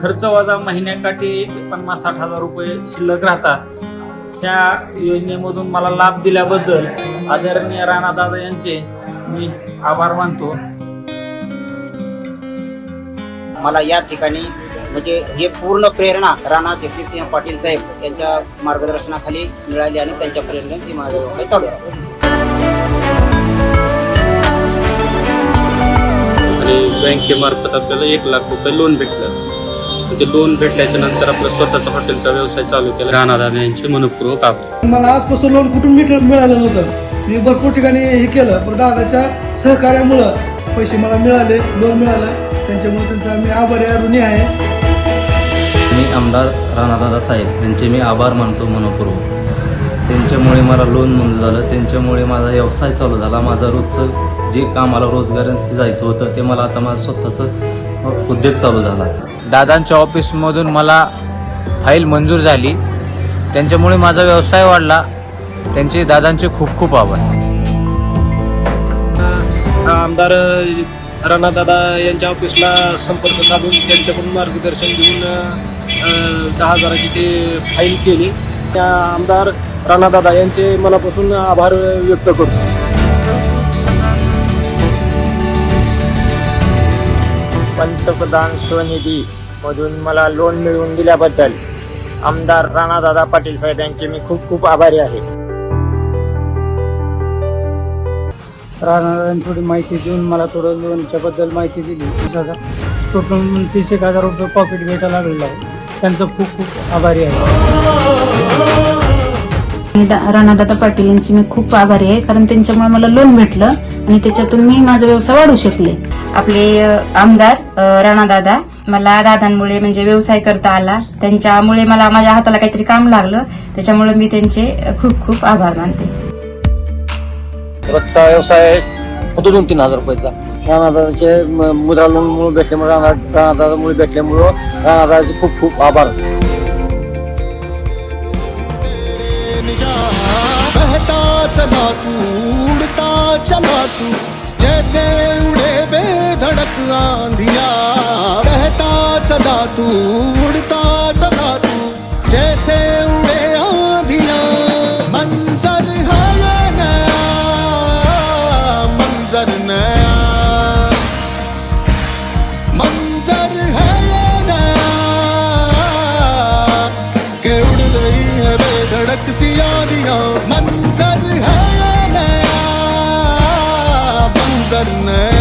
खर्च वजा महिन्याकाठी एक पन्नास साठ हजार रुपये शिल्लक राहतात. ह्या योजनेमधून मला लाभ दिल्याबद्दल आदरणीय राणादादा यांचे मी आभार मानतो. मला या ठिकाणी म्हणजे हे पूर्ण प्रेरणा राणा जगदीशसिंह पाटील साहेब यांच्या मार्गदर्शनाखाली मिळाली आणि त्यांच्या प्रेरणेने माझा व्यवसाय चालू आहे आणि बँकेमार्फत आपल्याला एक लाख रुपये लोन भेटलं. ते लोन भेटल्याच्या नंतर आपला स्वतःचा हॉटेलचा व्यवसाय चालू केला. राणादादा यांचे मनपूर्वक आभार. मला आजपासून लोन कुठून मिळ मिळालं नव्हतं. मी भरपूर ठिकाणी हे केलं पण दादाच्या सहकार्यामुळं पैसे मला मिळाले लोन मिळालं. त्यांच्यामुळे त्यांचा मी आभारी आहे ऋणी आहे. मी आमदार राणादादा साहेब यांचे मी आभार मानतो मनपूर्वक. त्यांच्यामुळे मला लोन मंजूर झालं त्यांच्यामुळे माझा व्यवसाय चालू झाला माझं रोजचं जे कामाला रोजगारांशी जायचं होतं ते मला आता माझं स्वतःचं उद्योग चालू झाला. दादांच्या ऑफिसमधून मला फाईल मंजूर झाली. त्यांच्यामुळे माझा व्यवसाय वाढला. त्यांचे दादांचे खूप खूप आभार. आमदार राणादादा यांच्या ऑफिसला संपर्क साधून त्यांच्याकडून मार्गदर्शन घेऊन दहा हजाराची ते फाईल केली. त्या आमदार राणादादा यांचे मनापासून आभार व्यक्त करतो. पंतप्रधान स्वनिधी मधून मला लोन मिळवून दिल्याबद्दल आमदार राणादादा पाटील साहेब यांचे मी खूप खूप आभारी आहे. राणादादांनी थोडी माहिती देऊन मला थोडं लोनच्या बद्दल माहिती दिली. तीस हजार. टोटल तीस एक हजार रुपये पॉकेट भेटायला लागलेला आहे. त्यांचं खूप खूप आभारी आहे. राणादादा पाटील यांची मी खूप आभारी आहे कारण त्यांच्यामुळे मला लोन भेटलं आणि त्याच्यातून मी माझा व्यवसाय वाढू शकले. आपले आमदार अ, राणादादा मला दादांमुळे म्हणजे व्यवसाय करता आला. त्यांच्यामुळे मला माझ्या हाताला काहीतरी काम लागलं. त्याच्यामुळे मी त्यांचे खूप खूप आभार मानते. रोजचा व्यवसाय होतो दोन तीन हजार रुपयाचा. राणादादाचे मुद्रा लोन मुळे भेटल्यामुळे राणादादामुळे भेटल्यामुळं राणादादाचे खूप खूप आभार. बहता चला तू उड़ता चला तू जैसे उड़े बेधड़क आंधिया। बहता चला तू उड़ता सड़क बेधड़क सी आंधियां मंजर है नया? मंजर नया।